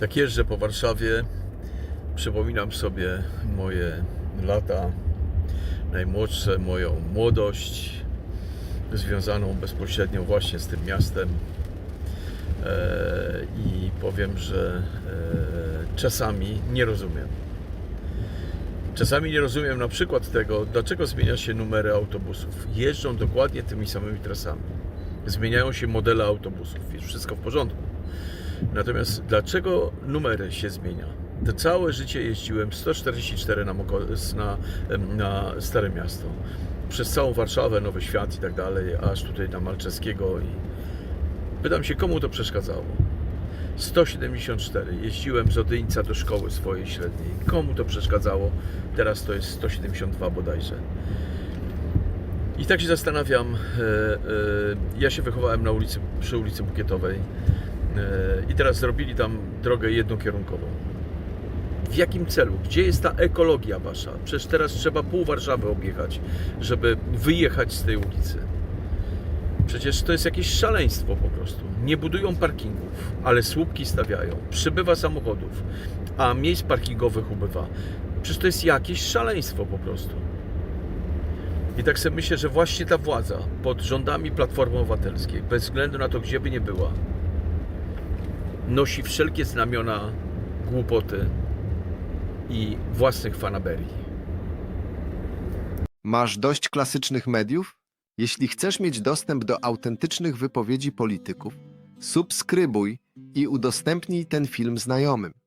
Tak jeżdżę po Warszawie, przypominam sobie moje lata najmłodsze, moją młodość związaną bezpośrednio właśnie z tym miastem. E, I powiem, że e, czasami nie rozumiem. Czasami nie rozumiem na przykład tego, dlaczego zmienia się numery autobusów. Jeżdżą dokładnie tymi samymi trasami. Zmieniają się modele autobusów. Jest wszystko w porządku. Natomiast dlaczego numery się zmienia? To całe życie jeździłem 144 na, na, na Stare Miasto. Przez całą Warszawę, Nowy Świat i tak dalej, aż tutaj na Malczeskiego i pytam się, komu to przeszkadzało? 174. Jeździłem z Odyńca do szkoły swojej średniej. Komu to przeszkadzało? Teraz to jest 172 bodajże. I tak się zastanawiam. e, e, Ja się wychowałem na ulicy, przy ulicy Bukietowej i teraz zrobili tam drogę jednokierunkową. W jakim celu? Gdzie jest ta ekologia wasza? Przecież teraz trzeba pół Warszawy objechać, żeby wyjechać z tej ulicy. Przecież to jest jakieś szaleństwo po prostu. Nie budują parkingów, ale słupki stawiają. Przybywa samochodów, a miejsc parkingowych ubywa. Przecież to jest jakieś szaleństwo po prostu. I tak sobie myślę, że właśnie ta władza pod rządami Platformy Obywatelskiej, bez względu na to, gdzie by nie była, nosi wszelkie znamiona głupoty i własnych fanaberii. Masz dość klasycznych mediów? Jeśli chcesz mieć dostęp do autentycznych wypowiedzi polityków, subskrybuj i udostępnij ten film znajomym.